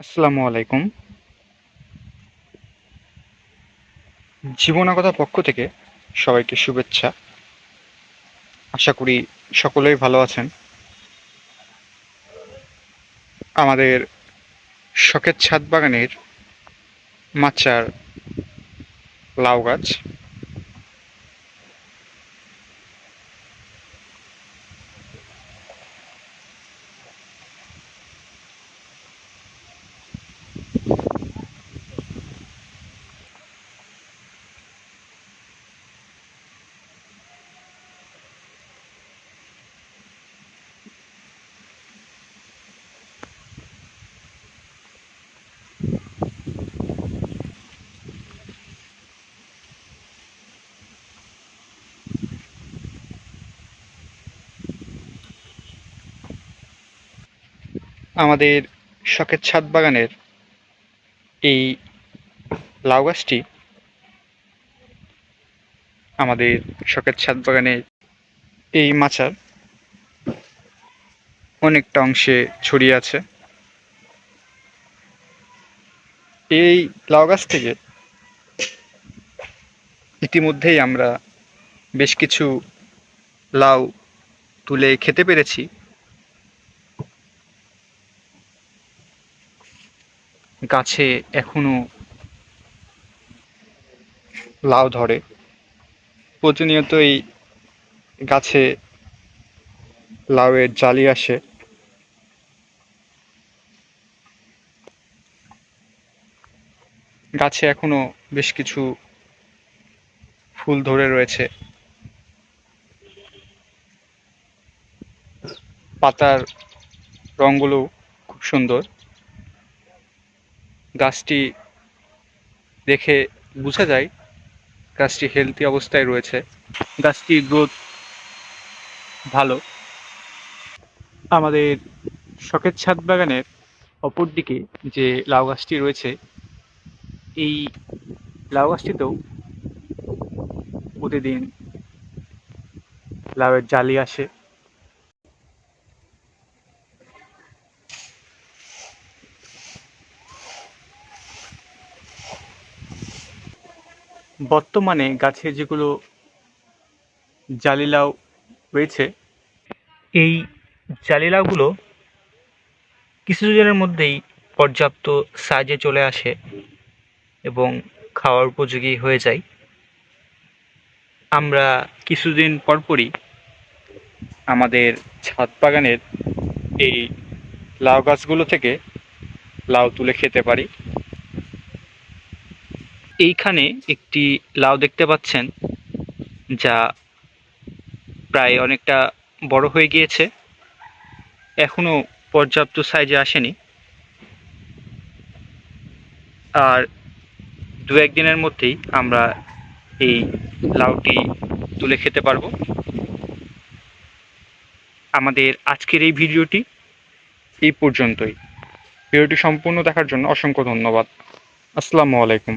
আসসালামু আলাইকুম। জীবনাগতা পক্ষ থেকে সবাইকে শুভেচ্ছা। আশা করি সকলেই ভালো আছেন। আমাদের শখের ছাদ বাগানের মাচার লাউ গাছ। আমাদের শখের ছাদ বাগানের এই লাউ গাছটি আমাদের শখের ছাদ বাগানে এই মাচার অনেকটা অংশে ছড়িয়ে আছে। এই লাউ গাছ থেকে ইতিমধ্যেই আমরা বেশ কিছু লাউ তুলে খেতে পেরেছি। গাছে এখনও লাউ ধরে। প্রতিনিয়তই গাছে লাউয়ের জালি আসে। গাছে এখনও বেশ কিছু ফুল ধরে রয়েছে। পাতার রঙগুলো খুব সুন্দর। গাছটি দেখে বোঝা যায় গাছটি হেলদি অবস্থায় রয়েছে। গাছটির গ্রোথ ভালো। আমাদের শখের ছাদ বাগানের অপর দিকে যে লাউ গাছটি রয়েছে, এই লাউ গাছটিতেও প্রতিদিন লাউয়ের জালি আসে। বর্তমানে গাছে যেগুলো জালিলাউ রয়েছে, এই জালিলাউগুলো কিছুদিনের মধ্যেই পর্যাপ্ত সাইজে চলে আসে এবং খাওয়ার উপযোগী হয়ে যায়। আমরা কিছুদিন পরপরই আমাদের ছাদ বাগানের এই লাউ গাছগুলো থেকে লাউ তুলে খেতে পারি। এইখানে একটি লাউ দেখতে পাচ্ছেন, যা প্রায় অনেকটা বড় হয়ে গিয়েছে, এখনও পর্যাপ্ত সাইজে আসেনি। আর দু একদিনের মধ্যেই আমরা এই লাউটি তুলে খেতে পারব। আমাদের আজকের এই ভিডিওটি এই পর্যন্তই। ভিডিওটি সম্পূর্ণ দেখার জন্য অসংখ্য ধন্যবাদ। আসসালামু আলাইকুম।